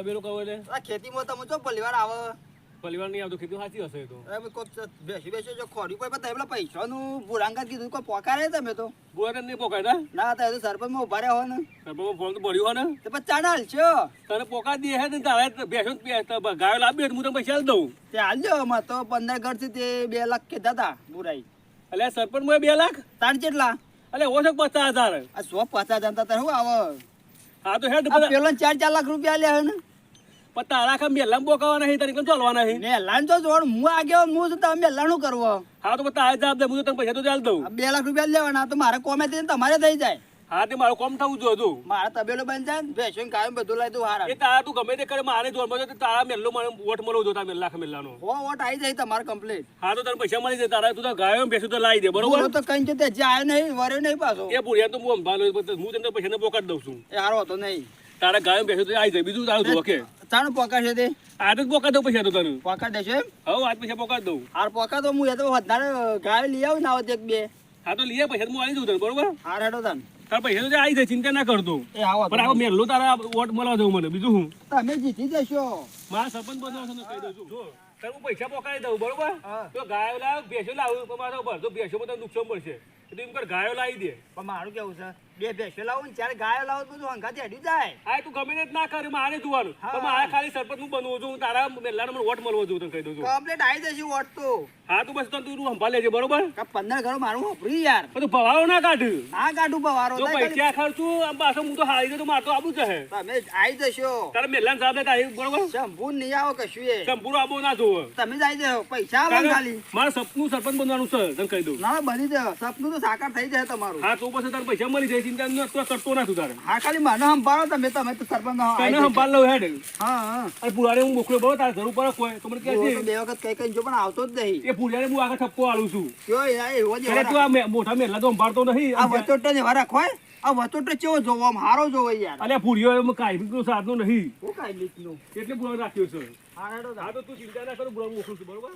તબેલો કહો એટલે? આ ખેતીમાં તમે જો પરિવાર આવે. પરિવાર નહીં આવતો ખેતી સાચી હશે તો. બેસી બેસી જો ખોરી પર તમે પેલા પૈસાનું ભૂરાંગા કીધું કોઈ પોકારે તમે તો? બુઆને નહીં પોકાય ના તો સરપંચમાં ઊભા રહ્યા હોય ને. સરપંચમાં ફોન તો ભર્યો હોય ને. તો પછી ચાલ છો તને પોકા દે હે ને તારે બેસો ગાયો લાવી હું તને પૈસા દઉં. તે હાલજો અમાર તો પંદર ઘરથી તે બે લાખ કીધા હતા બુરાઈ એટલે સરપંચમાં બે લાખ? તાણ કેટલા? એટલે ઓછો પચાસ હજાર. આ સો પચાસ જણતા તાર શું આવે? હા તો હેડ પેલો ચાર ચાર લાખ રૂપિયા લે ને. પણ તારા આખા મેલા બોકાવા નહીં તારી કેમ ચાલવા નહીં મેલાન તો જોડ હું આગેવો હું છું તમે મેલાનું કરવો? હા તો તારે જવાબ દે હું તો તને પૈસા તો ચાલ દઉં. આ બે લાખ રૂપિયા લેવાના તો મારે કોમે થઈને તમારે થઈ જાય. હા તે મારું કોમ થવું જોઈએ તું મારા તબેલો બની જાય ને કાયમ બધું લઈ દઉં હારા. એ તારા તું ગમે તે કરે મારે જોરમાં તો તારા મેલ્લો મને વોટ મળવો જોઈએ તારા લાખ મેલ્લાનો હો વોટ આવી જાય તમારે કમ્પ્લીટ હા તો તને પૈસા મળી જાય તારા તું તો ગાયો ને તો લાવી દે બરોબર? તો કઈ છે જાય નહીં વર્યો નહીં પાછો. એ ભૂરિયા તો હું અંભાલો હું તને પૈસા ને પોકાટ દઉં છું. એ હારો હતો નહીં. તારા ગાયો બેસો તો આવી જાય. બીજું તારું જોવા કે તારું પોકા છે તે? આ તો પોકા દઉં પૈસા તો તને. પોકા દેશો એમ? હવે આજ પૈસા પોકા દઉં. હાર પોકા તો હું એ તો વધારે ગાયો લઈ આવું ને આવત એક બે. હા તો લઈએ પૈસા હું આવી જઉં તને બરોબર? હાર હેડો તને. તારા પૈસા તો આવી જાય ચિંતા ના કરતો. એ આવો પણ આવો મેલો તારા વોટ મળવા દઉં મને. બીજું હું તમે જીતી જશો. મારા સરપંચ બનવા છે કહી દઉં છું. જો. તારે હું પૈસા પોકાડી દઉં બરોબર? તો ગાયો લાવ ભેંસો લાવું પણ ઉપર. તો ભેંસો બધા નુકસાન પડશે. તો એમ કર ગાયો લાવી દે. પણ મારું કેવું છે? બે ભેંસો લાવો ને ચાર ગાયો લાવો બધું હંગાથી હેડ્યું જાય. હા તું ગમે જ ના કર મારે જોવાનું. પણ મારે ખાલી સરપંચ હું બનવું છું તારા મેલ્લાનો મને વોટ મળવો છું તને કહી દઉં છું. કમ્પ્લેટ આવી જશે વોટ તો. હા તું બસ તો તું સંભાળ લેજે બરોબર? પંદર ઘરો મારું વાપરી યાર. તું ભવાવો ના કાઢ. હા કાઢું બવારો તો પૈસા ખર્ચું આમ પાછો હું તો હારી તો મારતો તો જ છે તમે આવી જશો. તારા મેલાન સાહેબ તારી બરોબર? શંભુ નહીં આવો કશું એ. સંપૂર્ણ આબો ના જોવો. તમે જ આવી જશો પૈસા આવે ખાલી. મારે સપનું સરપંચ બનવાનું છે તને કહી દઉં. ના ના, બની જાય સપનું તો સાકાર થઈ જાય તમારું. હા તો પછી તારે પૈસા મળી જાય ચિંતા ન તો કરતો ના તું તારે હા ખાલી મને સંભાળો તમે તમે તો સરપંચ તને સંભાળ લઉં હેડ. હા હા. અને પુરાણે હું મોકલ્યો બરોબર તારા ઘર ઉપર કોઈ. તો મને કહે છે બે વખત કઈ કઈ જો પણ આવતો જ નહીં. એ પુરાણે હું આગળ ઠપકો આલું છું. કયો એવો જ તું આ મોટા મેલા તો સંભાળતો નહીં. આ વચોટો ને વરા ખોય આ વચોટો ચેવો જોવો આમ હારો જોવો યાર. અલ્યા પુરીઓ એમ કાંઈ સાધનો નહીં. હું એટલે રાખ્યો છે. હા તો તું ચિંતા ના કર પુરાણ મોકલું છું બરોબર?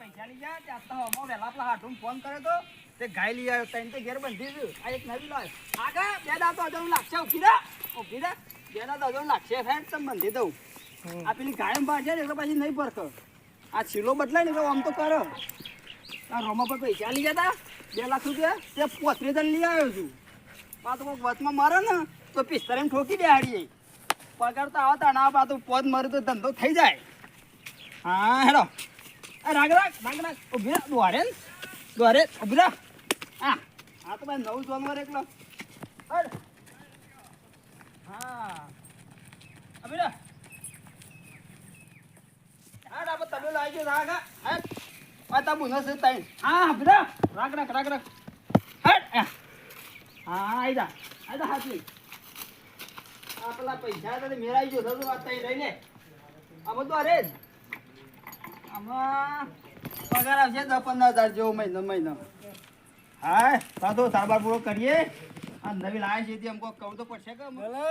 પૈસા લઈ ત્યાં પેલા હાથું ફોન કરે તો. તે ગાય લઈ આવ્યો તઈને તે ઘેર બંધી છે આ એક નવી લો આગળ બે દાંતો હજાર લાગશે ઊભી રે. ઊભી રે. બે દાંતો હજાર લાગશે ફેન તમે બંધી દઉં. આ પેલી ગાયમ પાછે ને એટલે પછી નહીં પરખ. આ છીલો બદલાય ને એટલે આમ તો કરો. આ રોમા પર પૈસા લઈ જતા બે લાખ રૂપિયા. તે પોત્રીસ હજાર લઈ આવ્યો છું. પા તો કોઈક વચમાં મારે ને તો પિસ્તાલીસ ઠોકી દે બેહાડીએ પગાર તો આવતા ના પા તો પોત મારું તો ધંધો થઈ જાય. હા હેડો. રાગ રાગ રાગ રાગ. ઊભી રાખ દ્વારે દ્વારે ઊભી રાખ હા આ તો ભાઈ નવું જાનવર એકલો. હા. ઊભી રાખ હાડ આપણે તબેલો આવી ગયો રાગ, હા. હેડ. આ તા છે તાઈ. હા ઊભી રાખ રાગ રાગ રાગ રાગ. હટ હા આઈ જા. હાથી. આ પેલા પૈસા તો મેળાઈ ગયો તો આ તઈ લઈ આ બધું અરે આમાં પગાર આવશે દસ પંદર હજાર જેવો મહિનો મહિનો. હા સાધો તો સારવાર પૂરો કરીએ. આ નવી લાય છે તે અમકો કહું તો પડશે કે બોલો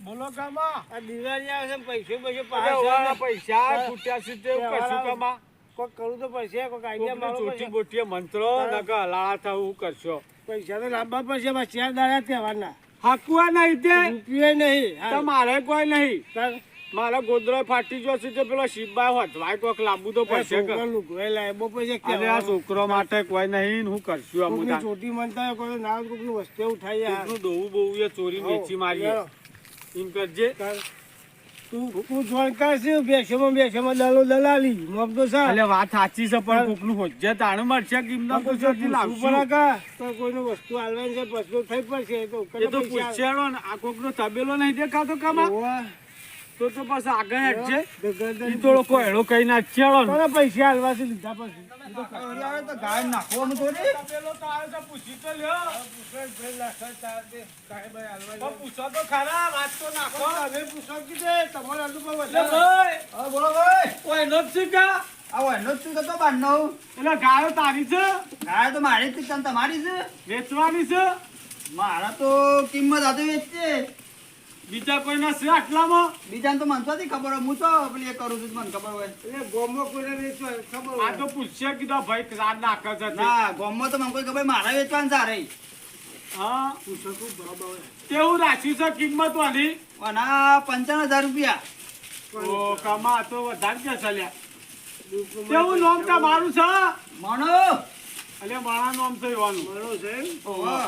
બોલો કામા આ દિવાળી આવે છે પૈસો પૈસો પૈસા પૈસા છૂટ્યા છૂટે કશું કામા કોઈ કરું તો પડશે કોઈ મારો ચોટી બોટીએ મંત્રો નકા લાળા હું કરશો? પૈસા તો લાંબા પડશે બસ ચાર દાડા તહેવારના. હાકવા નહીં તે. રૂપિયે નહીં. તમારે મારે કોઈ નહીં. મારા ગોદરા ફાટી ગયો છે તે પેલો શિવબાઈ હોતવાય કોક લાંબુ તો પડશે કે. અરે આ છોકરો માટે કોઈ નહીં હું કરશું આ મુદા ચોટી મનતા કોઈ ના કોકનું વસ્તુ ઉઠાઈ કોકનું ડોવું બોવું એ ચોરી વેચી મારી એમ કરજે. તું તું જોણકાર છે બેસોમાં બેસોમાં દલાલો દલાલી મોબ તો સા. એટલે વાત સાચી છે પણ કોકનું હોજ્જે તાણ મળશે કે એમના પણ કા તો કોઈનું વસ્તુ આલવાની છે પછી થઈ પડશે તો એ તો પૂછ્યાડો ને આ કોકનો તબેલો નહીં દેખાતો કામા? તો તો બસ આગળ હેઠશે ઈ થોડો કોયડો કઈ નાખ્યાડો ને પૈસા હાલવા લીધા પછી તો ગાય નાખવાનું થોડી પેલો તો આવે તો પૂછી તો લ્યો તાર છે પૂછો તો ખરા વાત તો નાખો હવે પૂછો. કીધે તમારે આલુ કોઈ વધારે- ભાઈ હા, બોલો ભાઈ ઓય નો જ શીખા આવો એનો જ શું તો બારનો એટલે ગાયો તારી છે? ગાય તો મારી જ છે, તમારી છે વેચવાની છે મારા તો કિંમત આતો વેચશે બીજા કોઈના છે આટલામાં? બીજાને તો મને નથી ખબર હોય. હું તો પેલી એ કરું છું મને ખબર હોય. એટલે ગોમો કોઈને વેચવા ખબર આ તો પૂછશે કીધા ભાઈ રાત નાખે છે તે. ના ગોમો તો મને કોઈ ખબર મારા વેચવાનું સારે હા. કેવું રાખ્યું છે કિંમત વાળી? ના પંચાવન હજાર રૂપિયા. ઓ કમા તો વધારે કે ચાલ્યા કેવું નામ તમારું છે? મણો. એટલે મારા નામ છે એવાનું ઓહો.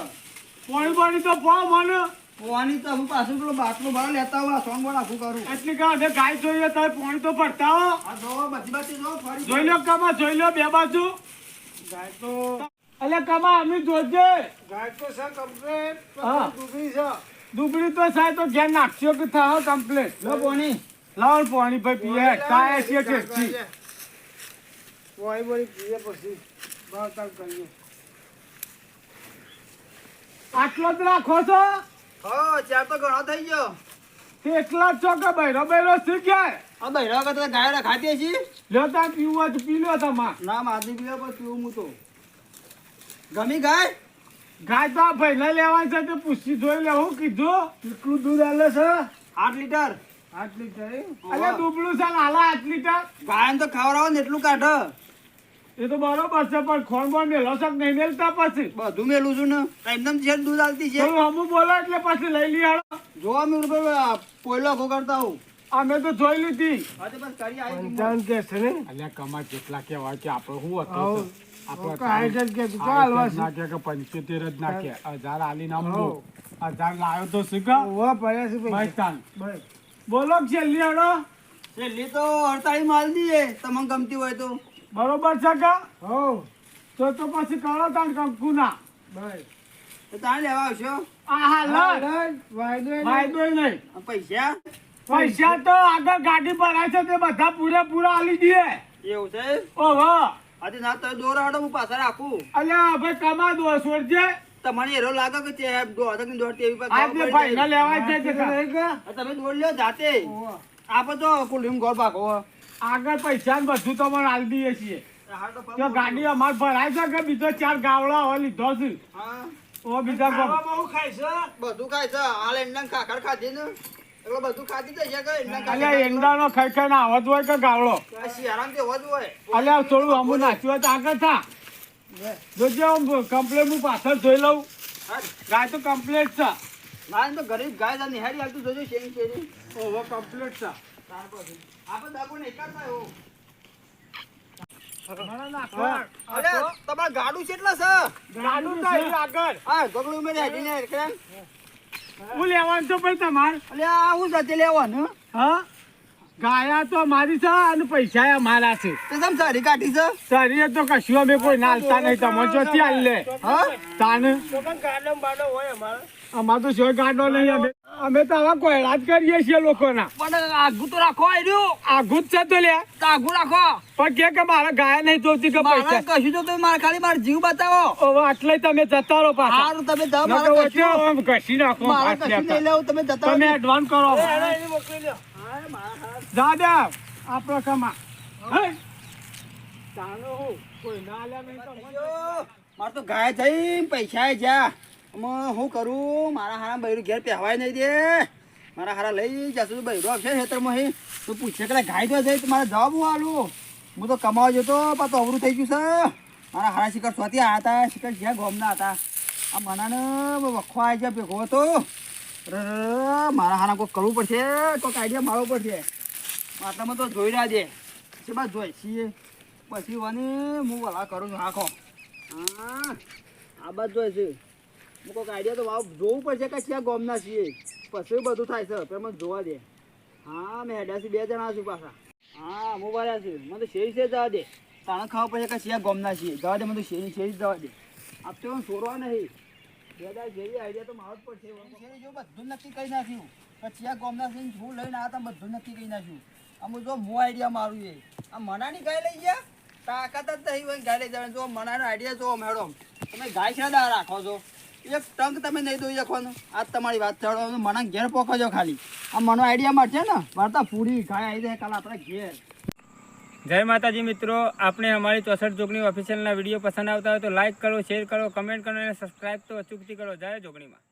પાણી પાણી તો પા મને. પોવાની તો હું પાછું પેલો બાટલો બહાર લેતા હોય સોંગ બોલ આખું કરું. એટલે કે હવે ગાય જોઈએ તો પાણી તો પડતા હો. આ જોવો બધી બાજુ જોવો ફરી જોઈ લો કમા જોઈ લો બે બાજુ. ગાય તો એટલે કમા અમે જોજે. ગાય તો સર કમ્પ્લીટ દુબળી છે. દુબળી તો સાહેબ તો ઘેર નાખશો કે થાવ કમ્પ્લીટ લો પોની લાવ પાણી ભાઈ પીએ. કાય છે કે છી. વાય બોલી પીએ પછી. ભાવતાલ કરીએ. આટલો જ રાખો છો? હો ચાર તો ઘણો થઈ ગયો. એકલા જ છો કે બૈરો બૈરો શી આ બહેરા કરતા ગાય ખાતી છી લ્યો પીવું હોય તો પી લો તમા ના મારી પીવા પર પીવું હું તો. ગમી ગાય? ગાય તો આ ભાઈને લેવાની છે તે પૂછી જોઈ લેવું કીધું? કેટલું દૂધ આલે છે? આઠ લીટર. આઠ લીટર અલે દુબળું છે ને હાલા આઠ લીટર? ને તો ખવડાવો ને એટલું કાઢ. એ તો બરોબર છે પણ ખોણ બોણ મેલો છે નહીં મેલતા પછી? બધું મેલું છું ને. એકદમ છે દૂધ આલતી છે. થોડું બોલો એટલે પછી લઈ લઈ હાલો જોવા મેં રૂપિયા પોયલો ખો કરતા હું અમે તો જોઈ લીધી. હા તો બસ કરી આવી પંચાવન કે છે ને? અલ્યા કમા કેટલા કેવાય કે આપણે શું હતું જ. નાખે કે પંચોતેર જ નાખે. હજાર આલી નામ હજાર લાવ્યો તો શીખા બોલો છેલ્લી હડો. છેલ્લી તો અડતાળી માલ દઈએ તમને ગમતી હોય તો. બરોબર છે કે? હો તો તો પછી કરો તાણ કંકુ ના બસ. તો તાણ લેવા આવશો? આ હા લડ. વાયદો નહીં. વાયદો નહીં. પૈસા? પૈસા તો આગળ ગાડી ભરાય છે તે બધા પૂરેપૂરા આલી દઈએ. એવું છે? ઓહો. આજે ના તો દોર હડો હું પાછા રાખું. અલ્યા ભાઈ કમા દો છોડજે તમને એરો લાગે કે તે દોડ કે દોડ તેવી પર આજે ફાઈનલ ભાઈ પડી ને લેવાય છે કે? તમે દોડ લ્યો જાતે. આપ આપો તો કુલીમ ગોળ પાકો આગળ પૈસા ને બધું તો મને આલી દઈએ છીએ. હા તો ગાડી અમાર ભરાય છે કે બીજો ચાર ગાવડા હોય લીધો છે? હા. ઓ બીજા છે. બધું ખાય છે. હાલ એંડા ખાખર ખાધી ને. એટલે બધું ખાધી તો કે એંડા અલ્યા એંડાનો ખાઈ ખાઈને આવત હોય કે ગાવડો? શિયાળામાં તે હોજ હોય. અલ્યા થોડું અમુ નાખ્યું હોય તો આગળ થા. જોજે કમ્પ્લેટ હું પાછળ જોઈ લઉં. હા ગાય તો કમ્પ્લેટ છે. મારે તો ગરીબ ગાય છે નિહાળી આવતું જોજો શેરી શેરી ઓહો કમ્પ્લેટ છે. તમારે ગાડું કેટલા છે? ગાડું આગળ. હા ગગડું મેં હેડીને કેમ હું. લેવાનું તો ભાઈ તમારે. અલે આ સાથે લેવાનું? હા? ગાયા તો મારી છે અને પૈસા અમારા છે. તે તમ સારી કાઢી છે? શરીર તો કશું અમે કોઈ નાલતા નહીં. તમે જો ત્યાં લે. હા? તાન? પણ હોય અમારે. અમાર તો શોય ગાડો નહીં અમે અમે તો આવા કોઈ રાજ કરીએ છીએ લોકોના. પણ આગુ તો રાખો આવ્યું આગુ જ છે તો લે. આગુ રાખો. પણ કે કે મારા ગાય નહીં જોતી કે મારા પૈસા. કશું તો તમે મારા ખાલી મારા જીવ બતાવો. હવે આટલે તમે જતા રહો પાછા. સારું તમે જાઓ મારા કશું કશી નાખો મારા કશું નહીં લેવું તમે જતા તમે એડવાન્સ કરો જા દે. આપણો કમા તાનો કોઈ ના લે નહીં તો મારે તો ગાય થઈ પૈસા જા આમાં હું કરું? મારા હારા બૈરું ઘેર પહેવાય નહીં દે. મારા હારા લઈ જશું બૈરો આવશે ખેતરમાં હે. તો પૂછે કે ગાય તો જઈ મારે જવાબ હું આલું? હું તો કમાવા જતો, પાછું અવરું થઈ ગયું છે. મારા હારા શિકાર સ્વાતી આવ્યા હતા, શિકાર જ્યાં ગોમના હતા. આ મનાને વખો આવી ગયા ભેગો હતો. મારા હારા કોઈ કરવું પડશે કોઈક આઈડિયા મારવો પડશે. આટલામાં તો જોઈ રહ્યા છે. છે બસ જોઈ છીએ. પછી વાની હું વલા કરું છું, આખો. હા, આ બસ જોઈ હું કોઈક આઈડિયા તો વાવ જોવું પડશે કે ક્યાં ગોમના છીએ. પછી બધું થાય છે. પણ મને જોવા દે. હા, મેં હેડ્યા બે જણા છું પાછા. હા, હું વાળ્યા છું. મને તો શેરી છે જવા દે. તાણે ખાવા પડશે કે ક્યાં ગોમના છીએ. જવા દે, મને શેરી શેરી જવા દે. આપ તો છોડવા નહીં. બે જેવી આઈડિયા તો મારો જ પડશે. જો નક્કી કરી નાખ્યું. કે ક્યાં ગોમના છે ને હું લઈને આવ્યા તા બધું નક્કી કરી નાખ્યું. આમ જો હું આઈડિયા મારું એ આ મનાની ગાય લઈ ગયા? તાકાત જ ગાય લઈ જવાની. જો મનાનો આઈડિયા જો મેડમ તમે ગાય શાદા રાખો છો? એક ટંક તમે નહીં દોઈ શકવાનું આ તમારી વાત ચાલો મને ઘેર પોખજો ખાલી. આ મનો આઈડિયા મળશે ને, વાર્તા પૂરી ગાય આવી જાય કાલે આપણે ઘેર. જય માતાજી મિત્રો આપણે અમારી ચોસઠ જોગણી ઓફિશિયલના વીડિયો પસંદ આવતા હોય તો લાઇક કરો શેર કરો કમેન્ટ કરો અને સબસ્ક્રાઈબ તો અચૂકથી કરો. જય જોગણીમાં.